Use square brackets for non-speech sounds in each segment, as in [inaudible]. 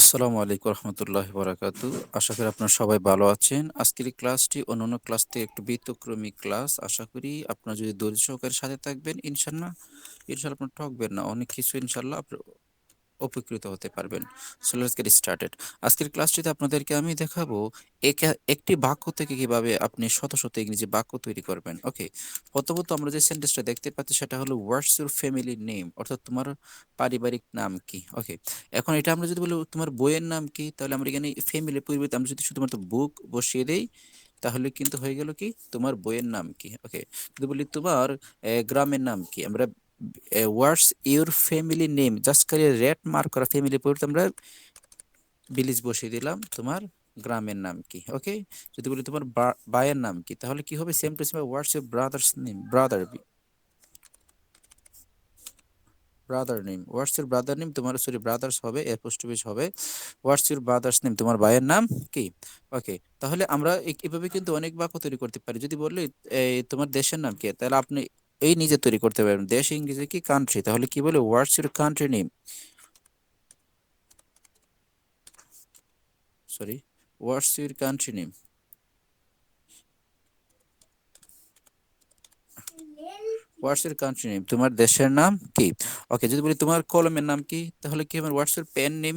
আসসালামু আলাইকুম রহমতুল্লাহ বরাকাত। আশা করি আপনারা সবাই ভালো আছেন। আজকের এই ক্লাসটি অন্যান্য ক্লাস থেকে একটু ব্যতিক্রমী ক্লাস। আশা করি আপনারা যদি দরিদ্র সহকারে সাথে থাকবেন ইনশাল্লাহ ইনশাল্লাহ আপনার ঠকবেন না। অনেক কিছু ইনশাল্লাহ উপকৃত হতে পারবেন। সো লেটস গেট স্টার্টেড আজকের ক্লাসটিতে আপনাদেরকে আমি দেখাবো একা- একটি বাক্য থেকে কীভাবে আপনি শত শত ইংরেজি বাক্য তৈরি করবেন। ওকে প্রথমত আমরা যে সেন্টেন্সটা দেখতে পাচ্ছি, সেটা হলো হোয়াটস ইউর ফ্যামিলি নেম অর্থাৎ তোমার পারিবারিক নাম কি? ওকে এখন এটা আমরা যদি বলি, তোমার বইয়ের নাম কি? তাহলে আমরা এখানে ফ্যামিলি পরিবর্তে আমরা যদি শুধুমাত্র বুক বসিয়ে দেই, তাহলে কিন্তু হয়ে গেল কি? তোমার বইয়ের নাম কি? ওকে যদি বলি, তোমার গ্রামের নাম কি? আমরা what's your family name just করে রেড মার্ক করা ফ্যামিলি পরিবর্তে আমরা ভিলেজ বসিয়ে দিলাম। তোমার গ্রামের নাম কি? ওকে যদি বলি তোমার বা- ভাইয়ের নাম কি? তাহলে কি হবে? Same to same what's your brothers name brother brother name what's your brother name তোমার সরি ব্রাদার্স হবে অ্যাপোস্ট্রোফিস হবে। হোয়াটস ইউর ব্রাদার্স নেম তোমার ভাইয়ের নাম কি? ওকে তাহলে আমরা এভাবে কিন্তু অনেক বাক্য তৈরি করতে পারি। যদি বললি তোমার দেশের নাম কি? তাহলে আপনি এই নিজে তৈরি করতে পারবেন দেশ ইংরেজি কি কান্ট্রি তাহলে কি বলে what's your country name sorry what's your country name what's your country name তোমার দেশের নাম কি? ওকে যদি বলি তোমার কলমের নাম কি, তাহলে কি হবে? What's your pen name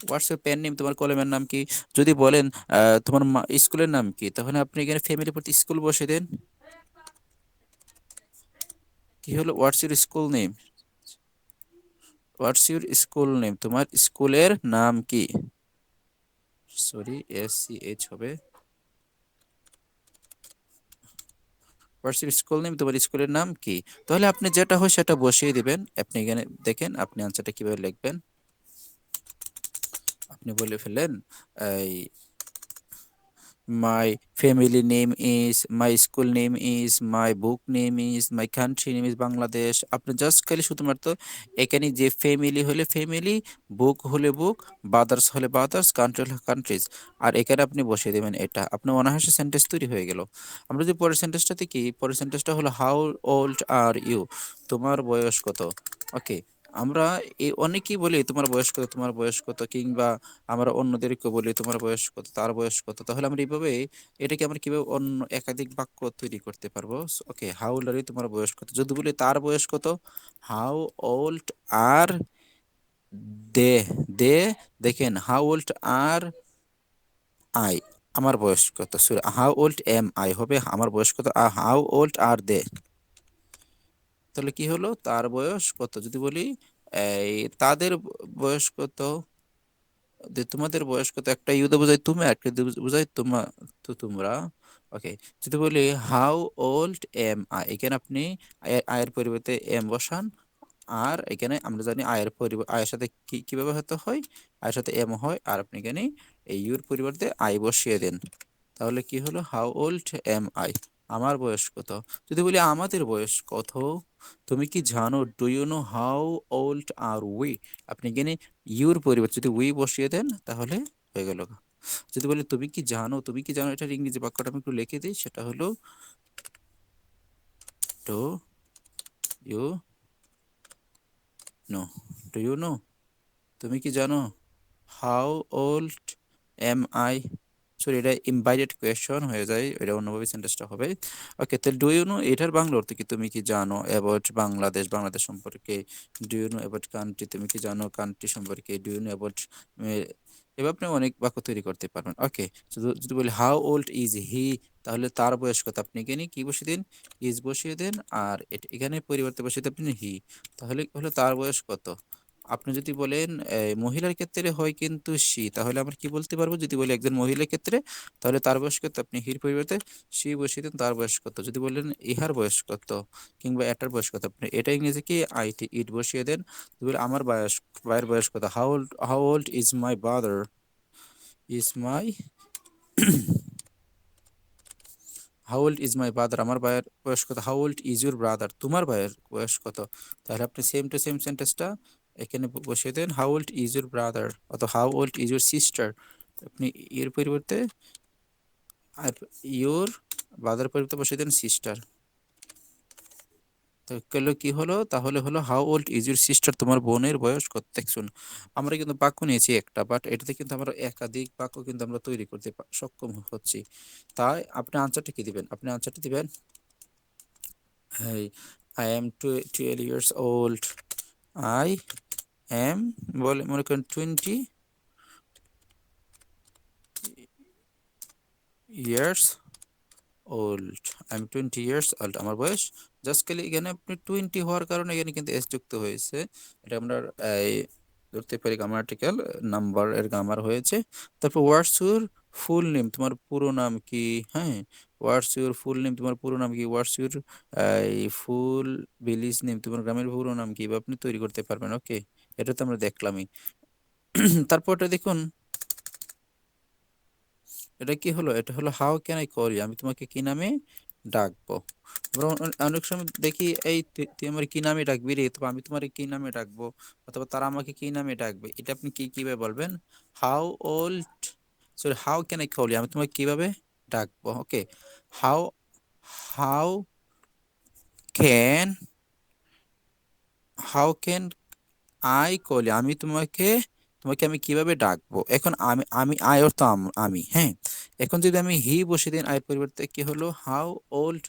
what's your pen name তোমার কলমের নাম কি? যদি বলেন তোমার স্কুলের নাম কি? তাহলে আপনি এখানে ফ্যামিলি প্রতি স্কুল বসে দেন। কি হলো? What's your school name what's your school name তোমার স্কুলের নাম কি? সরি এস সি এইচ হবে। হোয়াটস ইউর স্কুল নেম তোমার স্কুলের নাম কি? তাহলে আপনি যেটা হয় সেটা বসিয়ে দিবেন। আপনি এখানে দেখেন, আপনি আনসারটা কীভাবে লিখবেন। আপনি বলে ফেলেন এই my family name is, my school name is, my book name is, my country name is Bangladesh আপনি জাস্ট খালি শুধুমাত্র এখানে যে ফ্যামিলি হলে ফ্যামিলি বুক হলে বুক বাদার্স হলে বাদার্স কান্ট্রি হলে কান্ট্রিজ আর এখানে আপনি বসিয়ে দেবেন এটা। আপনি অনায়াসে সেন্টেন্স তৈরি হয়ে গেল। আমরা যদি পরের সেন্টেন্সটাতে কি পরের সেন্টেন্সটা হলো হাউ ওল্ড আর ইউ তোমার বয়স কত? ওকে আমরা এই অনেকেই বলি, তোমার বয়স কত তোমার বয়স কত কিংবা আমরা অন্যদেরকে বলি, তোমার বয়স কত, তার বয়স কত, তাহলে আমরা এইভাবে এটাকে আমরা কীভাবে অন্য একাধিক বাক্য তৈরি করতে পারব? ওকে হাউ ওল্ড আর তোমার বয়স কত? যদি বলি, তার বয়স কত? হাউ ওল্ড আর দে দে দেখেন হাউ ওল্ড আর আই আমার বয়স কত? হাউ ওল্ড এম আই হবে, আমার বয়স কত? হাউ ওল্ড আর দে তাহলে কি হলো? তার বয়স কত? যদি বলি, এই তাদের বয়স কত? যে তোমাদের বয়স কত? একটা ইউদে বোঝায় তুমি, একটা বোঝায় তোমা, তো তোমরা। ওকে, যদি বলি হাউ ওল্ড এম আই এখানে আপনি আয়ের পরিবর্তে এম বসান। আর এখানে আমরা জানি আয়ের পরিবর্তে আয়ের সাথে কি কীভাবে হতে হয়? আয়ের সাথে এম হয়। আর আপনি এখানে এই ইউর পরিবর্তে আই বসিয়ে দেন। তাহলে কি হলো? হাউ ওল্ড এম আই আমার বয়স কত? যদি বলি আমাদের বয়স কত? তুমি কি জানো? Do you know how old are we আপনি এখানে ইউর পরিবর্তে যদি উই বসিয়ে দেন, তাহলে হয়ে গেল। যদি বলি তুমি কি জানো? তুমি কি জানো? এটার ইংরেজি বাক্যটা আমি একটু লিখে দিই। সেটা হলো do you know do you know তুমি কি জানো? How old am I sorry এটা ইনভাইটেড কোয়েশ্চন হয়ে যায়, এটা অন্যভাবে সেন্টেন্সটা হবে। ওকে তাহলে ডু ইউ নো এটার বাংলা অর্থ কি? তুমি কি জানো অ্যাবাউট বাংলাদেশ বাংলাদেশ সম্পর্কে? Do you know about country তুমি কি জানো কান্ট্রি সম্পর্কে? ডু ইউ নো অ্যাবাউট এবার আপনি অনেক বাক্য তৈরি করতে পারবেন। ওকে যদি বলি হাউ ওল্ড ইজ হি তাহলে তার বয়স কত? আপনি এখানে কি বসিয়ে দিন? ইজ বসিয়ে দেন, আর এখানে পরিবর্তে বসিয়ে আপনি হি তাহলে হলো তার বয়স কত? আপনি যদি বলেন মহিলার ক্ষেত্রে হয় কিন্তু সি, তাহলে আমরা কি বলতে পারব? যদি বলি একজন মহিলার ক্ষেত্রে, তাহলে তার বয়স কত? আপনি হির পরিবর্তে সি বসিয়ে দেন, তার বয়স কত? যদি বলেন ইহার বয়স কত কিংবা এটার বয়স কত? আপনি এটা ইংরেজি কি? আইটি ইট বসিয়ে দেন। বলে, আমার বয়স, ভাইয়ের বয়স কত? How old how old is my brother is my how old is my brother আমার ভাইয়ের বয়স কত? How old is your brother তোমার ভাইয়ের বয়স কত? তাহলে আপনি সেম টু সেম সেন্টেন্সটা এখানে বসিয়ে দেন how old is your brother অথবা how old is your sister আপনি এর পরিবর্তে আর ইউর ব্রাদার পরিবর্তে বসিয়ে দেন সিস্টার তো গেলো কি হলো? তাহলে হলো how old is your sister তোমার বোনের বয়স কত দেখুন আমরা কিন্তু বাক্য নিয়েছি একটা বাট এটাতে কিন্তু আমরা একাধিক বাক্য কিন্তু আমরা তৈরি করতে সক্ষম হচ্ছি। তাই আপনি আনসারটা কি দিবেন? আপনি আনসারটা দিবেন Hey, I am tw- 12 years old. I am, বলে মনে করেন twenty years old I am twenty years old আমার বয়স জাস্ট খালি এখানে আপনি টোয়েন্টি হওয়ার কারণে এখানে কিন্তু এস যুক্ত হয়েছে। এটা আমরা ধরতে পারি গ্রামাটিক্যাল নাম্বার এর গ্রামার হয়েছে। তারপর হোয়াটস ইউর ফুল নেম তোমার পুরো নাম কি? হ্যাঁ হোয়াটস ইউর ফুল নেম তোমার পুরো নাম কি? What's your full village name তোমার গ্রামের পুরো নাম কি? আপনি তৈরি করতে পারবেন ওকে এটা তো আমরা দেখলামই। [clears throat] তারপরটা দেখুন। এটা কি হলো? এটা হলো হাউ ক্যান আই কল আমি তোমাকে কি নামে ডাকবো? অনেক সময় দেখি, এই তুই আমার কি নামে ডাকবি রে? অথবা, আমি তোমার কি নামে ডাকবো? অথবা, তারা আমাকে কি নামে ডাকবে? এটা আপনি কি, কীভাবে বলবেন? How old sorry how can I call আমি তোমাকে কীভাবে ডাকবো okay how how can how can I call আমি তোমাকে তোমাকে আমি কীভাবে ডাকবো? এখন আমি আমি আই অর্থ আম- হ্যাঁ? এখন যদি আমি হি বসে দিন আয়ের পরিবর্তে কি হলো? হাউ ওল্ড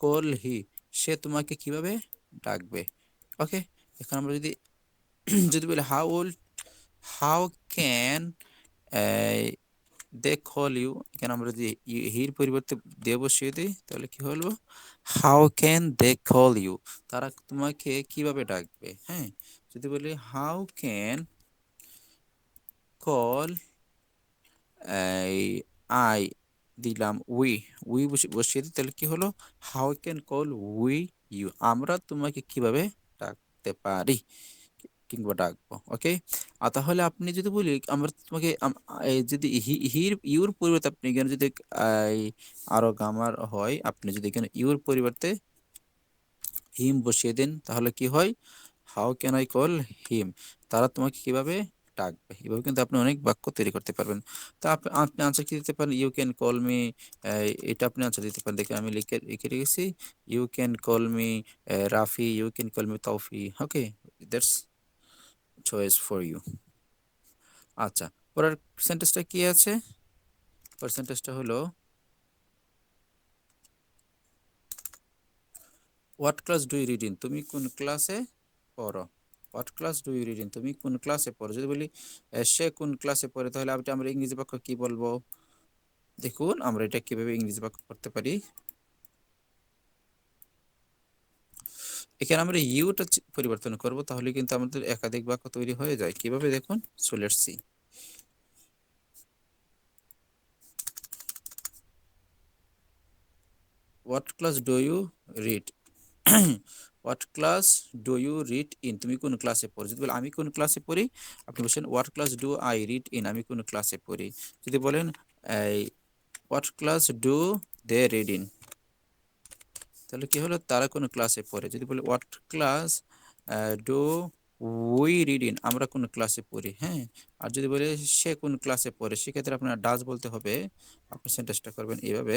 কল হি সে তোমাকে কীভাবে ডাকবে? ওকে এখন আমরা যদি [clears throat] যদি বলি how old how can they call you এখানে আমরা যদি হির পরিবর্তে দে বসিয়ে দিই তাহলে কি হলো? How can they call you তারা তোমাকে কীভাবে ডাকবে? হ্যাঁ যদি বলি হাউ ক্যান কল আই দিলাম উই উই বসিয়ে দিই তাহলে কি হলো? How can call we you আমরা তোমাকে কীভাবে ডাকতে পারি? কিংবা ডাকবো ওকে আর তাহলে আপনি যদি বলি, আমরা তোমাকে যদি হি- হির, ইউর পরিবর্তে আপনি এখানে যদি আরও গামার হয়, আপনি যদি এখানে ইউর পরিবর্তে হিম বসিয়ে দেন, তাহলে কি হয়? How can I call him তারা তোমাকে কীভাবে ডাকবে? এভাবে কিন্তু আপনি অনেক বাক্য তৈরি করতে পারবেন। তা আপ- আপনি আনসার কি দিতে পারেন? ইউ ক্যান কল মি এটা আপনি আনসার দিতে পারেন। দেখেন, আমি লিখে লিখে রেখেছি। You can call me Rafi you can call me Toufi okay that's choice for you আচ্ছা পরের সেন্টেন্সটা কি আছে? পরের সেন্টেন্সটা হলো what class do you read in তুমি কোন ক্লাসে পড়ো? What class do you read in তুমি কোন ক্লাসে পড়ো? যদি বলি সে কোন ক্লাসে পড়ে, তাহলে আমরা ইংরেজি বাক্য কি বলব? দেখুন, আমরা এটা কীভাবে ইংরেজি বাক্য করতে পারি? এখানে আমরা ইউটা পরিবর্তন করব, তাহলে কিন্তু আমাদের একাধিক বাক্য তৈরি হয়ে যায়। কীভাবে দেখুন? চলে see what class do you read what class do you read in তুমি কোন ক্লাসে পড়ো? যদি বলেন আমি কোন ক্লাসে পড়ি? আপনি বলছেন what class do I read in আমি কোন ক্লাসে পড়ি। যদি বলেন what class do they read in তাহলে কি হলো? তারা কোন ক্লাসে পড়ে। যদি বলি what class do we read in আমরা কোন ক্লাসে পড়ি হ্যাঁ? আর যদি বলে, সে কোন ক্লাসে পড়ে? সেক্ষেত্রে আপনার ডাজ বলতে হবে। আপনি সেন্টেন্সটা করবেন এইভাবে।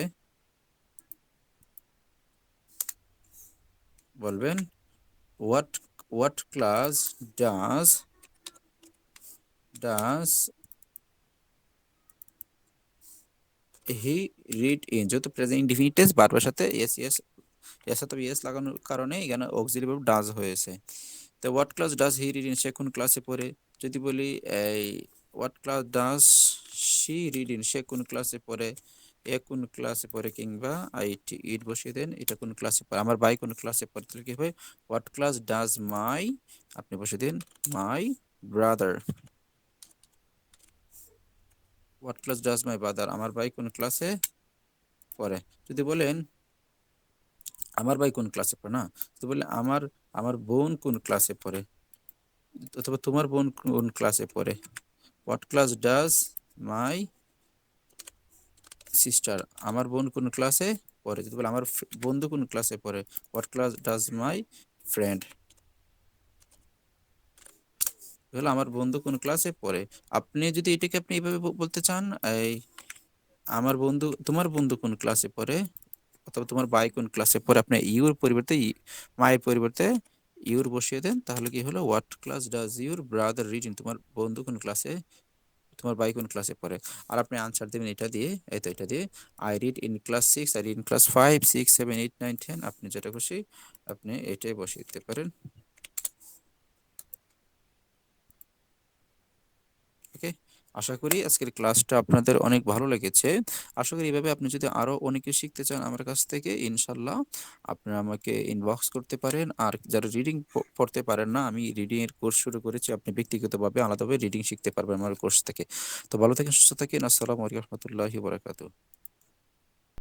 বলবেন what what class does does he read in যেহেতু প্রেজেন্ট ইনডিফিনিট টেন্স বারবার সাথে ইয়েস ইয়েস এর সাথে ইয়েস লাগানোর কারণে এখানে অক্সিলারি ভার্ব ডাজ হয়েছে। তো what class does he read in সে কোন ক্লাসে পড়ে? যদি বলি, এই what class does she read in সে কোন ক্লাসে পড়ে? এ কোন ক্লাসে পড়ে কিংবা আইটি ইট বসিয়ে দেন, এটা কোন ক্লাসে পড়ে? আমার ভাই কোন ক্লাসে পড়ে, তাহলে কি হবে হোয়াট ক্লাস ডাজ মাই আপনি বসিয়ে দিন my brother what class does my brother আমার ভাই কোন ক্লাসে পড়ে? যদি বলেন আমার ভাই কোন ক্লাসে পড়ে না? যদি বলে আমার আমার বোন কোন ক্লাসে পড়ে? অথবা, তোমার বোন কোন ক্লাসে পড়ে? What class does my sister আমার বোন কোন ক্লাসে পড়ে? যদি বলে, আমার বন্ধু কোন ক্লাসে পড়ে? What class does my friend হলো আমার বন্ধু কোন ক্লাসে পড়ে? আপনি যদি এটাকে আপনি এইভাবে বলতে চান, এই, আমার বন্ধু, তোমার বন্ধু কোন ক্লাসে পড়ে? অথবা তোমার বাই কোন ক্লাসে পরে আপনি ইউর পরিবর্তে মায়ের পরিবর্তে ইউর বসিয়ে দেন, তাহলে কি হলো? What class does your brother read in তোমার বন্ধু কোন ক্লাসে তোমার বাই কোন ক্লাসে পড়ে? আর আপনি আনসার দেবেন এটা দিয়ে, এই তো এটা দিয়ে I read in class six I read in class five six seven eight nine ten আপনি যেটা খুশি আপনি এটাই বসিয়ে দিতে পারেন ওকে আশা করি আজকের ক্লাসটা আপনাদের অনেক ভালো লেগেছে। আশা করি এভাবে আপনি যদি আরও অনেক কিছু শিখতে চান আমার কাছ থেকে, ইনশাল্লাহ আপনি আমাকে ইনবক্স করতে পারেন। আর যারা রিডিং পড়তে পারেন না, আমি রিডিংয়ের কোর্স শুরু করেছি, আপনি ব্যক্তিগতভাবে আলাদাভাবে রিডিং শিখতে পারবেন আমার কোর্স থেকে। তো ভালো থাকেন, সুস্থ থাকেন। আসসালামু আলাইকুম রহমতুল্লাহি বারাকাতুহু।